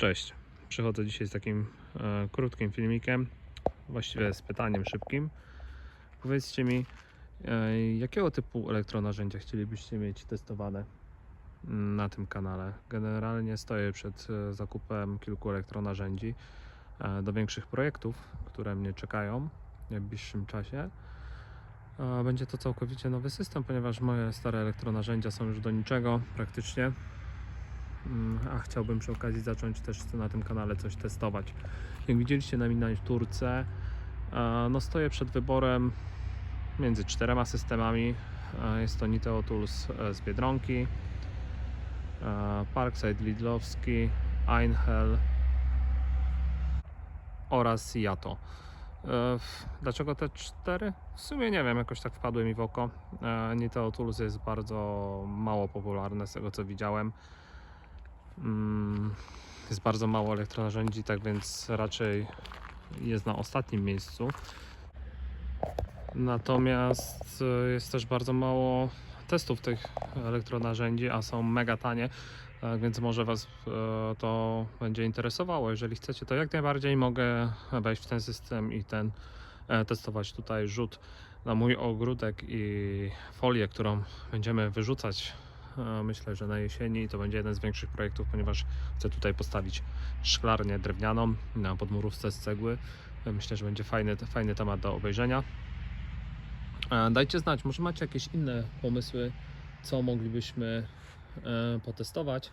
Cześć. Przychodzę dzisiaj z takim e, krótkim filmikiem, właściwie z pytaniem szybkim. Powiedzcie mi, e, jakiego typu elektronarzędzia chcielibyście mieć testowane na tym kanale? Generalnie stoję przed e, zakupem kilku elektronarzędzi e, do większych projektów, które mnie czekają w najbliższym czasie. E, Będzie to całkowicie nowy system, ponieważ moje stare elektronarzędzia są już do niczego praktycznie. Mm, A chciałbym przy okazji zacząć też na tym kanale coś testować. Jak widzieliście na miniaturce, e, no stoję przed wyborem między czterema systemami. E, Jest to Niteo Tools e, z Biedronki, Parkside Lidlowski, Einhell oraz Yato. F- Dlaczego te cztery? W sumie nie wiem, jakoś tak wpadły mi w oko. Niteo Tools jest bardzo mało popularne z tego co widziałem. Mm, Jest bardzo mało elektronarzędzi, tak więc raczej jest na ostatnim miejscu. Natomiast e, jest też bardzo mało testów tych elektronarzędzi, a są mega tanie, tak więc może Was e, to będzie interesowało. Jeżeli chcecie, to jak najbardziej mogę wejść w ten system i ten e, testować tutaj rzut na mój ogródek i folię, którą będziemy wyrzucać E, Myślę, że na jesieni to będzie jeden z większych projektów, ponieważ chcę tutaj postawić szklarnię drewnianą na podmurówce z cegły. Myślę, że będzie fajny, fajny temat do obejrzenia. E, Dajcie znać, może macie jakieś inne pomysły, co moglibyśmy e, potestować.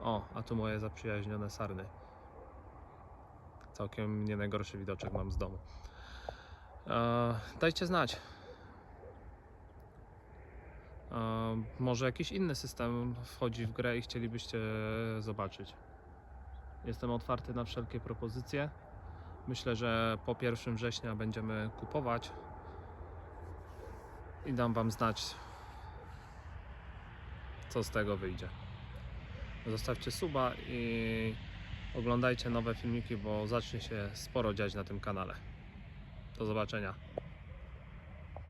O, a tu moje zaprzyjaźnione sarny. Całkiem nie najgorszy widoczek mam z domu. E, Dajcie znać. E, Może jakiś inny system wchodzi w grę i chcielibyście zobaczyć. Jestem otwarty na wszelkie propozycje. Myślę, że po 1 września będziemy kupować i dam Wam znać, co z tego wyjdzie. Zostawcie suba i oglądajcie nowe filmiki, bo zacznie się sporo dziać na tym kanale. Do zobaczenia.